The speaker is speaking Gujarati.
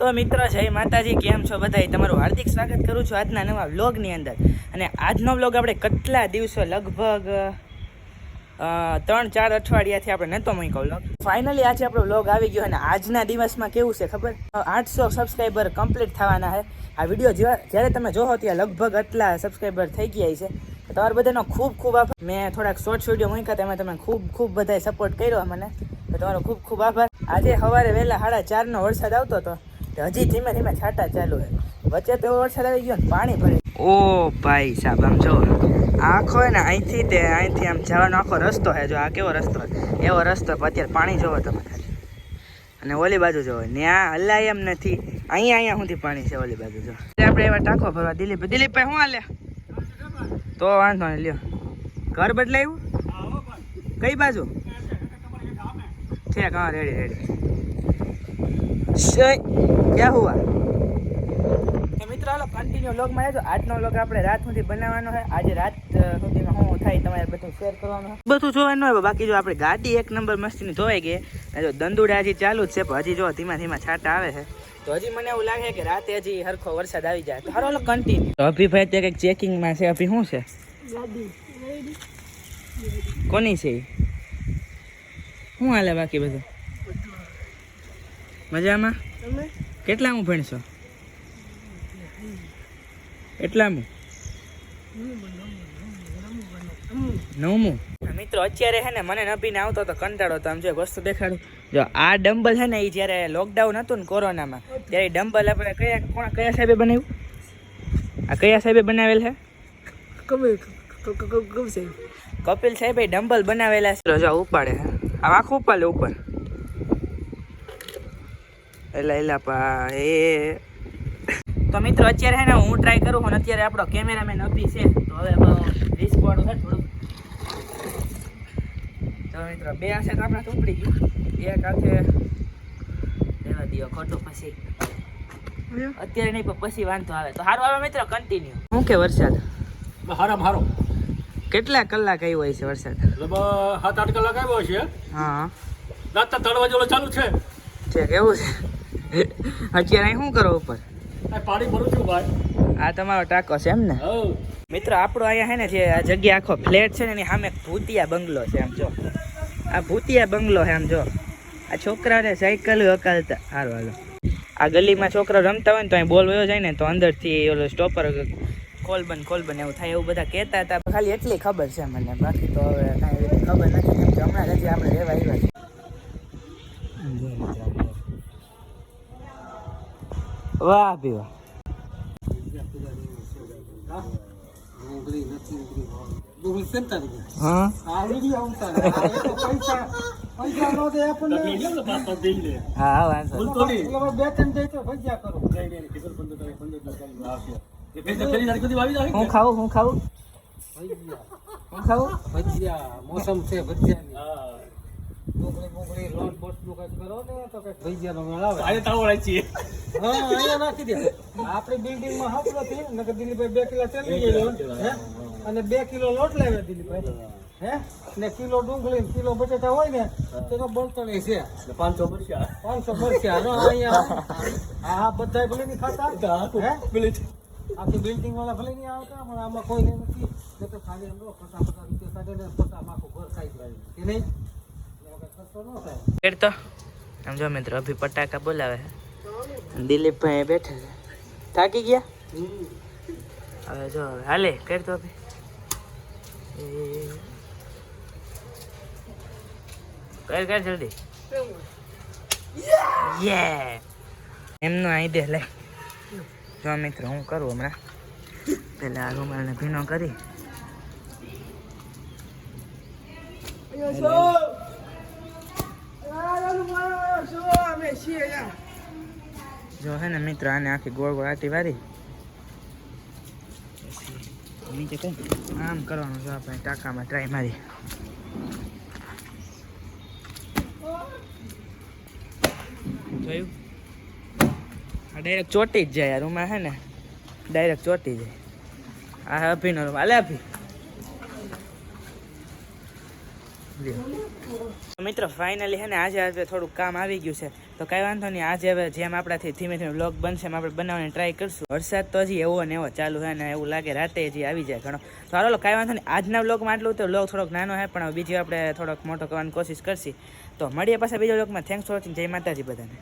તો મિત્રો જય માતાજી, કેમ છો બધા તમારું હાર્દિક સ્વાગત કરું છું આજના નવા વ્લોગની અંદર. અને આજનો વ્લોગ આપણે કેટલા દિવસો લગભગ ત્રણ, ચાર અઠવાડિયાથી આપણે નહોતો મૂક્યો વ્લોગ. ફાઇનલી આજે આપણો વ્લોગ આવી ગયો અને આજના દિવસમાં કેવું છે ખબર? આઠસો સબસ્ક્રાઈબર કમ્પ્લીટ થવાના છે. આ વીડિયો જેવા જ્યારે તમે જોવો ત્યાં લગભગ આટલા સબસ્ક્રાઈબર થઈ ગયા છે. તમારા બધાનો ખૂબ ખૂબ આભાર. મેં થોડાક શોર્ટ્સ વીડિયો મૂક્યા તેમાં તમે ખૂબ ખૂબ બધાએ સપોર્ટ કર્યો મને તમારો ખૂબ ખૂબ આભાર. આજે સવારે વહેલા સાડા ચારનો વરસાદ આવતો હતો. હજી ધીમે ધીમે છાંટા ચાલુ છે. વચ્ચે તો વરસાદ આવી ગયો પાણી ભરે. ઓ ભાઈ સાહેબ, આમ જો, આખો હે ને અહીંથી તે અહીંથી આમ જવાનો આખો રસ્તો છે. જો આ કેવો રસ્તો એવો રસ્તો અત્યારે પાણી જોવો તમે અને ઓલી બાજુ જોવો ત્યાં હલાય એમ નથી. અહીંયા અહીંયા સુધી પાણી છે ઓલી બાજુ જો. આપણે એવા ટાંકો ભરવા. દિલીપ, દિલીપભાઈ શું હાલે? તો વાંધો નહીં, લ્યો. ઘર બદલાયું? કઈ બાજુ? ઠેક, હા રેડી રેડી શય ક્યાં હુઆ? તો મિત્રો હાલો કન્ટિન્યુ વ્લોગમાં રહેજો. આજનો લોગ આપણે રાત સુધી બનાવવાનો છે. આજે રાત સુધીમાં શું થાય તમારે બધું શેર કરવાનું બધું જોવાનું હોય બાકી જો આપણે ગાડી એક નંબર મસ્તીની ધોવાઈ ગઈ અને જો દંદુડા હજી ચાલુ જ છે પણ હજી જો ધીમા ધીમા છાંટા આવે છે. તો હજી મને એવું લાગે કે રાતે હજી હરખો વરસાદ આવી જાય. તો હાલો કન્ટિન્યુ તો અભિભાઈ ત્યાં કંઈક ચેકિંગમાં છે. અભી શું છે? કોની છે? શું હાલે બાકી બધું? મજામાં? કેટલામું ભણશો? એટલામું? નવમું? મિત્રો અત્યારે છે ને મને નભીને આવતો તો કંટાળો તો આમ જો વસ્તુ દેખાડું. જો આ ડમ્બલ છે ને એ જ્યારે લોકડાઉન હતું ને કોરોનામાં ત્યારે એ ડમ્બલ આપણે કયા કોણ કયા સાહેબે બનાવ્યું? આ કયા સાહેબે બનાવેલ છે કપિલ સાહેબે ડમ્બલ બનાવેલા છે. જો ઉપાડે આ આખું ઉપાડે ઉપર. એલા પા એ તો મિત્રો અત્યારે હે ને હું ટ્રાય કરું પણ અત્યારે આપણો કેમેરામેન અભી છે. તો હવે રિસ્ક વાળું છે થોડું તો મિત્રો બે આશે તો આપણે ઉપડી ગયું. એક હાથે રહેવા દો ખોટું પછી. અત્યારે નહીં પણ પછી વાંધો આવે. તો સારું આવે મિત્રો કન્ટિન્યુ શું કે વરસાદ? હારામ હારો. કેટલા કલાક આવ્યો હોય છે વરસાદ? સાત આઠ કલાક આવ્યો છે હા. રાતના ત્રણ વાગે ચાલુ છે. છે કેવું છે. અત્યારે શું કરો ઉપર? પાણી ભરું છું ભાઈ. આ તમારો ટાંકો છે એમ ને? મિત્રો આપણો અહીંયા છે ને જે આ જગ્યા આખો ફ્લેટ છે ને એની સામે ભૂતિયા બંગલો છે આમ જો. આ ભૂતિયા બંગલો છે આમ જો. આ છોકરાને સાયકલ હકાલતા સારું હાલો. આ ગલીમાં છોકરા રમતા હોય ને તો અહીં બોલ વયો જાય ને તો અંદરથી ઓલો સ્ટોપર કોલ બન કોલ બન એવું થાય એવું બધા કહેતા હતા. ખાલી એટલી ખબર છે મને. બાકી તો હવે કાંઈ ખબર નથી. કેમ કે હમણાં હજી આપણે રહેવા આવ્યા સુધી આવી જાય હું? ખાવું હું ખાવું? હું ખાવું? મોસમ છે ભજીયાની. હા ડુંગળી લોટ બોટનું કંઈક કરો ને તો કંઈક ભજીયાનો મેળ આવે. આજે તાવ વળાય છીએ. હા અહીંયા નાખી દે. આપણી બિલ્ડિંગમાં હાપલો થી નકર દિલીપભાઈ બે કિલો તેલ લઈ હે? અને બે કિલો લોટ લાવ્યા દિલીપભાઈ. હે? ને કિલો ડુંગળી કિલો બટેટા હોય ને તેનો બળતણ છે. પાંચસો પાંચસો અહીંયા આ બધા ભલે નહીં ખાતા. હે? પેલી આખી બિલ્ડિંગ વાળા ભલે નહીં આવતા પણ આમાં કોઈ નથી. તો ખાલી એમ ફટા રૂપિયા કાઢે ને પચાસ આખું ઘર ખાઈ જાય. કે નહીં? એટલે વગર ખર્ચો ન થાય કેડ તો આમ જો મિત્રો અભી પટાકા બોલાવે દિલીપ દિલીપભાઈ બેઠા છે. થાકી ગયા? હવે જો હવે હાલે કર તો અભી કર કર જલ્દી. યે એમનો અહીં દે લે. જો મિત્રો હું કરું હમણાં? પેલા આ રૂમાલને ભીનો કરી. જો હે ને મિત્ર, આને આખી ગોળ ગોળ આટી વારી નીચે કઈ આમ કરવાનું જો આપણે ટાંકામાં ટ્રાય મારી. આ ડાયરેક્ટ ચોટી જ જાય યાર રૂમમાં હે ને ડાયરેક્ટ ચોટી જાય. આ અભીનો રૂમ હાલે અભી. મિત્રો ફાઇનલી છે ને આજે આજે થોડુંક કામ આવી ગયું છે. તો કાંઈ વાંધો નહીં, આજે હવે જેમ આપણાથી ધીમે ધીમે બ્લોગ બનશે એમ આપણે બનાવવાની ટ્રાય કરશું. વરસાદ તો હજી એવો ને એવો ચાલુ છે ને એવું લાગે રાતે હજી આવી જાય ઘણો. તો હાલો, કાંઈ વાંધો નહીં, આજના બ્લોગમાં આટલું તો બ્લોગ થોડોક નાનો છે પણ બીજી આપણે થોડોક મોટો કરવાની કોશિશ કરશી. તો મળીએ પાછા બીજા બ્લોગમાં થેન્ક્સ ફોર વોચિંગ જય માતાજી બધાને.